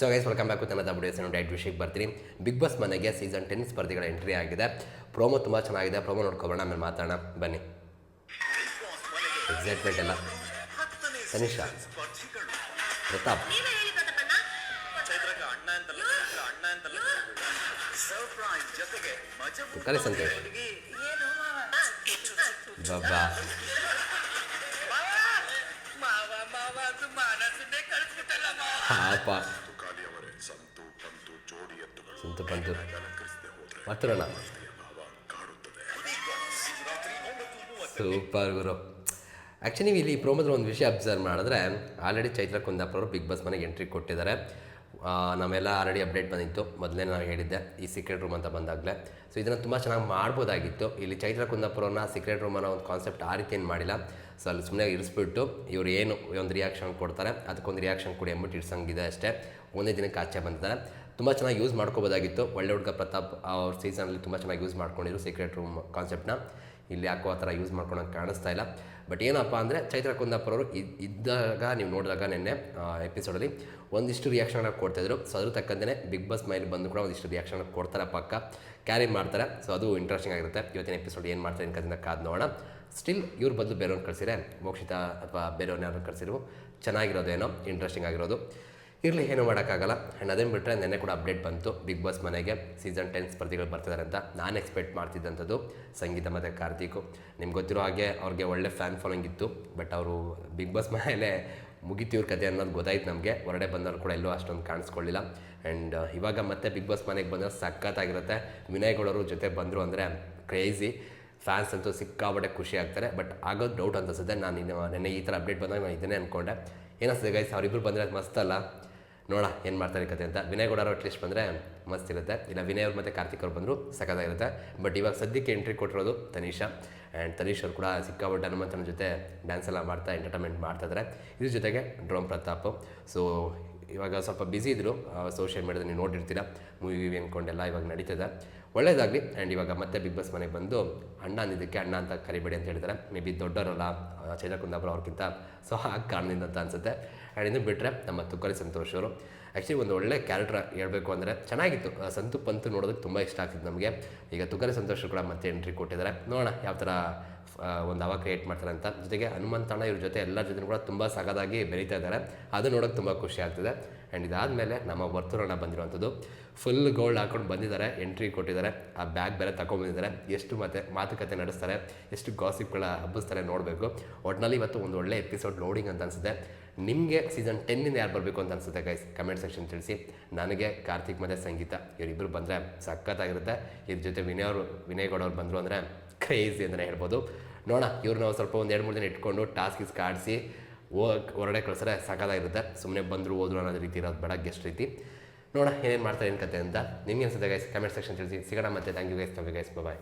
So guys welcome back with W ಎಸ್ ಡೈಟ್ ವಿಷಯಕ್ಕೆ ಬರ್ತೀನಿ. ಬಿಗ್ ಬಾಸ್ ಮನೆಗೆ ಸೀಸನ್ ಟೆನ್ ಸ್ಪರ್ಧಿಗಳ ಎಂಟ್ರಿ ಆಗಿದೆ. ಪ್ರೋಮೋ ತುಂಬ ಚೆನ್ನಾಗಿದೆ. ಪ್ರೋಮೋ ನೋಡ್ಕೊಬೋಣ ಆಮೇಲೆ ಮಾತಾಡೋಣ. ಬನ್ನಿ. ಎಕ್ಸೈಟ್ಮೆಂಟ್ ಎಲ್ಲ. ತನಿಷಾ. ಪ್ರತಾಪ್. ನೀವೇ ಹೇಳಿ ಬಾಬಾ. ಚೈತ್ರಕ್ಕೆ ರಾತ್ರಿ ಬಂದು ಮೂವತ್ತು ಸೂಪರ್ ಗುರು. ಆ್ಯಕ್ಚುಲಿ ಇಲ್ಲಿ ಈ ಪ್ರೋಮೋದಲ್ಲಿ ಒಂದು ವಿಷಯ ಅಬ್ಸರ್ವ್ ಮಾಡಿದ್ರೆ ಆಲ್ರೆಡಿ ಚೈತ್ರ ಕುಂದಾಪುರ ಅವರು ಬಿಗ್ ಬಾಸ್ ಮನೆಗೆ ಎಂಟ್ರಿ ಕೊಟ್ಟಿದ್ದಾರೆ. ನಾವೆಲ್ಲ ಆಲ್ರೆಡಿ ಅಪ್ಡೇಟ್ ಬಂದಿತ್ತು. ಮೊದಲೇ ನಾನು ಹೇಳಿದ್ದೆ, ಈ ಸೀಕ್ರೆಟ್ ರೂಮ್ ಅಂತ ಬಂದಾಗಲೇ. ಸೊ ಇದನ್ನು ತುಂಬ ಚೆನ್ನಾಗಿ ಮಾಡ್ಬೋದಾಗಿತ್ತು. ಇಲ್ಲಿ ಚೈತ್ರ ಕುಂದಾಪುರನ ಸೀಕ್ರೆಟ್ ರೂಮ್ ಅನ್ನೋ ಒಂದು ಕಾನ್ಸೆಪ್ಟ್ ಆ ರೀತಿ ಏನು ಮಾಡಿಲ್ಲ. ಸೊ ಅಲ್ಲಿ ಸುಮ್ಮನೆ ಇರಿಸ್ಬಿಟ್ಟು ಇವರು ಏನು ಒಂದು ರಿಯಾಕ್ಷನ್ ಕೊಡ್ತಾರೆ, ಅದಕ್ಕೊಂದು ರಿಯಾಕ್ಷನ್ ಕೊಡಿ ಅಂದ್ಬಿಟ್ಟು ಇಡ್ಸಂಗಿದೆ ಅಷ್ಟೇ. ಒಂದೇ ದಿನಕ್ಕೆ ಆಚೆ ಬಂದಿದ್ದಾರೆ. ತುಂಬ ಚೆನ್ನಾಗಿ ಯೂಸ್ ಮಾಡ್ಕೋಬೋದಾಗಿತ್ತು. ಒಳ್ಳೆ ಹುಡುಗ ಪ್ರತಾಪ್ ಅವ್ರ ಸೀಸನಲ್ಲಿ ತುಂಬ ಚೆನ್ನಾಗಿ ಯೂಸ್ ಮಾಡ್ಕೊಂಡಿದ್ರು ಸೀಕ್ರೆಟ್ ರೂಮ್ ಕಾನ್ಸೆಪ್ಟ್ನ ಇಲ್ಲಿ ಯಾಕೋ ಆ ಥರ ಯೂಸ್ ಮಾಡ್ಕೊಳಕ್ಕೆ ಕಾಣಿಸ್ತಾ ಇಲ್ಲ. ಬಟ್ ಏನಪ್ಪ ಅಂದರೆ ಚೈತ್ರ ಕುಂದಾಪುರವರು ಇದ್- ಇದ್ದಾಗ ನೀವು ನೋಡಿದಾಗ ನಿನ್ನೆ ಎಪಿಸೋಡಲ್ಲಿ ಒಂದಿಷ್ಟು ರಿಯಾಕ್ಷನ್ ಕೊಡ್ತಾಯಿದ್ರು ಸೊ ಅದ್ರ ತಕ್ಕಂತೆ ಬಿಗ್ ಬಾಸ್ ಮೈಲಿ ಬಂದು ಕೂಡ ಒಂದಿಷ್ಟು ರಿಯಾಕ್ಷನ್ ಕೊಡ್ತಾರೆ ಪಕ್ಕ. ಕ್ಯಾರಿ ಮಾಡ್ತಾರೆ. ಸೊ ಅದು ಇಂಟ್ರೆಸ್ಟಿಂಗ್ ಆಗಿರುತ್ತೆ. ಇವತ್ತಿನ ಎಪಿಸೋಡ್ ಏನು ಮಾಡ್ತಾರೆ ಅನ್ಕೋದಿಂದ ಕಾದು ನೋಡೋಣ. ಸ್ಟಿಲ್ ಇವ್ರ ಬದಲು ಬೇರೆಯವ್ರನ್ನ ಕಳಿಸಿದ್ರೆ ಮೋಕ್ಷಿತ ಅಥವಾ ಬೇರೆಯವ್ರನ್ನ ಯಾರನ್ನ ಕಳಿಸಿರು ಚೆನ್ನಾಗಿರೋದೇನೋ ಇಂಟ್ರೆಸ್ಟಿಂಗ್ ಆಗಿರೋದು. ಇರಲಿ, ಏನೂ ಮಾಡೋಕ್ಕಾಗಲ್ಲ. ಆ್ಯಂಡ್ ಅದನ್ನು ಬಿಟ್ಟರೆ ನೆನ್ನೆ ಕೂಡ ಅಪ್ಡೇಟ್ ಬಂತು. ಬಿಗ್ ಬಾಸ್ ಮನೆಗೆ ಸೀಸನ್ ಟೆನ್ ಸ್ಪರ್ಧಿಗಳು ಬರ್ತಿದ್ದಾರೆ ಅಂತ ನಾನು ಎಕ್ಸ್ಪೆಕ್ಟ್ ಮಾಡ್ತಿದ್ದಂಥದ್ದು ಸಂಗೀತ ಮತ್ತು ಕಾರ್ತಿಕು. ನಿಮ್ಗೆ ಗೊತ್ತಿರೋ ಹಾಗೆ ಅವ್ರಿಗೆ ಒಳ್ಳೆ ಫ್ಯಾನ್ ಫಾಲೋಯಿಂಗ್ ಇತ್ತು. ಬಟ್ ಅವರು ಬಿಗ್ ಬಾಸ್ ಮನೆಯಲ್ಲೇ ಮುಗಿತೀವ್ರ ಕತೆ ಅನ್ನೋದು ಗೊತ್ತಾಯ್ತು ನಮಗೆ. ಹೊರಡೆ ಬಂದವರು ಕೂಡ ಎಲ್ಲೂ ಅಷ್ಟೊಂದು ಕಾಣಿಸ್ಕೊಳ್ಳಿಲ್ಲ ಆ್ಯಂಡ್ ಇವಾಗ ಮತ್ತೆ ಬಿಗ್ ಬಾಸ್ ಮನೆಗೆ ಬಂದರೆ ಸಖತ್ತಾಗಿರುತ್ತೆ. ವಿನಯ್ ಗೌಡರು ಜೊತೆ ಬಂದರು ಅಂದರೆ ಕ್ರೇಜಿ ಫ್ಯಾನ್ಸ್ ಅಂತೂ ಸಿಕ್ಕಾಪಟ್ಟೆ ಖುಷಿ ಆಗ್ತಾರೆ. ಬಟ್ ಆಗೋದು ಡೌಟ್ ಅಂತ ಅನ್ಸುತ್ತೆ. ನಾನು ನಿನ್ನೆ ಈ ಥರ ಅಪ್ಡೇಟ್ ಬಂದಾಗ ನಾನು ಇದನ್ನೇ ಅಂದ್ಕೊಂಡೆ ಏನಿಸ್ತದೆ ಗೈಸ್ ಅವರಿಬ್ಬರು ಬಂದರೆ ಅದು ಮಸ್ತಲ್ಲ ನೋಡ ಏನು ಮಾಡ್ತಾರೆ ಕತೆ ಅಂತ. ವಿನಯ್ ಗೌಡರು ಅಟ್ಲೀಸ್ಟ್ ಬಂದರೆ ಮಸ್ತಿರುತ್ತೆ ಇಲ್ಲ ವಿನಯ್ ಅವ್ರು ಮತ್ತು ಕಾರ್ತಿಕ್ ಅವ್ರು ಬಂದರು ಸಖತ್ತಾಗಿರುತ್ತೆ ಬಟ್ ಇವಾಗ ಸದ್ಯಕ್ಕೆ ಎಂಟ್ರಿ ಕೊಟ್ಟಿರೋದು ತನೀಶಾ ಆ್ಯಂಡ್ ತನೀಶ್ ಅವರು ಕೂಡ ಸಿಕ್ಕಾಪಟ್ಟೆ ಹನುಮಂತನ ಜೊತೆ ಡ್ಯಾನ್ಸ್ ಎಲ್ಲ ಮಾಡ್ತಾ ಎಂಟರ್ಟೈನ್ಮೆಂಟ್ ಮಾಡ್ತಾಯಿದ್ದಾರೆ ಇದ್ರ. ಜೊತೆಗೆ ಡ್ರೋಮ್ ಪ್ರತಾಪ್. ಸೊ ಇವಾಗ ಸ್ವಲ್ಪ ಬ್ಯುಸಿ ಇದ್ದರು ಸೋಷಿಯಲ್ ಮೀಡಿಯಾದಲ್ಲಿ ನೋಡಿರ್ತೀರ. ಮೂವಿ ಅಂದ್ಕೊಂಡೆಲ್ಲ ಇವಾಗ ನಡೀತದೆ ಒಳ್ಳೇದಾಗಲಿ. ಆ್ಯಂಡ್ ಇವಾಗ ಮತ್ತೆ ಬಿಗ್ ಬಾಸ್ ಮನೆಗೆ ಬಂದು, ಅಣ್ಣ ಅಂದಿದ್ದಕ್ಕೆ ಅಣ್ಣ ಅಂತ ಕರಿಬೇಡಿ ಅಂತ ಹೇಳ್ತಾರೆ ಮೇ ಬಿ ದೊಡ್ಡವರಲ್ಲ ಚೈತ್ರ ಕುಂದಾಪುರ ಅವ್ರಿಗಿಂತ ಸೊ ಆ ಕಾರಣದಿಂದ ಅಂತ ಅನಿಸುತ್ತೆ. ಆ್ಯಂಡ್ ಇನ್ನು ಬಿಟ್ಟರೆ ನಮ್ಮ ತುಕ್ಕಲಿ ಸಂತೋಷ್ ಅವರು. ಆ್ಯಕ್ಚುಲಿ ಒಂದು ಒಳ್ಳೆ ಕ್ಯಾರೆಕ್ಟರ್ ಹೇಳಬೇಕು ಅಂದರೆ ಚೆನ್ನಾಗಿತ್ತು. ಸಂತು ಪಂತು ನೋಡೋದಕ್ಕೆ ತುಂಬ ಇಷ್ಟ ಆಗ್ತಿತ್ತು ನಮಗೆ. ಈಗ ತುಕ್ಕಲಿ ಸಂತೋಷ್ ಕೂಡ ಮತ್ತೆ ಎಂಟ್ರಿ ಕೊಟ್ಟಿದ್ದಾರೆ ನೋಡೋಣ ಯಾವ ಥರ ಒಂದು ಹವಾ ಕ್ರಿಯೇಟ್ ಮಾಡ್ತಾರೆ ಅಂತ. ಜೊತೆಗೆ ಹನುಮಂತಣ್ಣ ಇವ್ರ ಜೊತೆ ಎಲ್ಲರ ಜೊತೆ ಕೂಡ ತುಂಬ ಸಗದಾಗಿ ಬೆಳೀತಾ ಇದ್ದಾರೆ. ಅದು ನೋಡೋಕೆ ತುಂಬ ಖುಷಿ ಆಗ್ತಿದೆ. ಆ್ಯಂಡ್ ಇದಾದಮೇಲೆ ನಮ್ಮ ವರ್ತುರಣ ಬಂದಿರುವಂಥದ್ದು. ಫುಲ್ ಗೋಲ್ಡ್ ಹಾಕೊಂಡು ಬಂದಿದ್ದಾರೆ ಎಂಟ್ರಿ ಕೊಟ್ಟಿದ್ದಾರೆ. ಆ ಬ್ಯಾಗ್ ಬೇರೆ ತಗೊಂಡ್ಬಂದಿದ್ದಾರೆ ಎಷ್ಟು ಮತ್ತೆ ಮಾತುಕತೆ ನಡೆಸ್ತಾರೆ, ಎಷ್ಟು ಗಾಸಿಪ್ಗಳ ಹಬ್ಬಿಸ್ತಾರೆ ನೋಡಬೇಕು. ಒಟ್ಟಿನಲ್ಲಿ ಇವತ್ತು ಒಂದು ಒಳ್ಳೆ ಎಪಿಸೋಡ್ ಲೋಡಿಂಗ್ ಅಂತ ಅನಿಸುತ್ತೆ. ನಿಮಗೆ ಸೀಸನ್ ಟೆನ್ನಿಂದ ಯಾರು ಬರಬೇಕು ಅಂತ ಅನಿಸುತ್ತೆ ಗೈಸ್ ಕಮೆಂಟ್ ಸೆಕ್ಷನ್ ತಿಳಿಸಿ. ನನಗೆ ಕಾರ್ತಿಕ್ ಮತ್ತು ಸಂಗೀತ ಇವರಿಬ್ಬರು ಬಂದರೆ ಸಖತ್ತಾಗಿರುತ್ತೆ. ಇದ್ರ ಜೊತೆ ವಿನಯ್ ಅವರು, ವಿನಯ್ ಬಂದರು ಅಂದರೆ ಕ್ರೇಜಿ ಅಂತಲೇ ಹೇಳ್ಬೋದು. ನೋಡೋಣ ಇವ್ರು ನಾವು ಸ್ವಲ್ಪ ಒಂದು ಎರಡು ಮೂರು ದಿನ ಇಟ್ಕೊಂಡು ಟಾಸ್ಕ್ ಇಸ್ ಕಾಡಿಸಿ ಹೊರಡೆ ಕಳಿಸಿದ್ರೆ ಸಾಕಾಗಿರುತ್ತೆ ಸುಮ್ಮನೆ ಬಂದರು, ಹೋದ್ರು ಅನ್ನೋದು ರೀತಿ ಇರೋದು ಬೇಡ ಗೆಸ್ಟ್ ರೀತಿ. ನೋಡೋಣ, ಏನೇನು ಮಾಡ್ತಾರೆ, ಏನು ಕತೆ ಅಂತ. ನಿಮಗೆ ಅನ್ಸುತ್ತೆ ಗೈಸ್ ಕಮೆಂಟ್ ಸೆಕ್ಷನ್ ತಿಳಿಸಿ. ಸಿಗೋಣ ಮತ್ತೆ. Thank you guys thank guys bye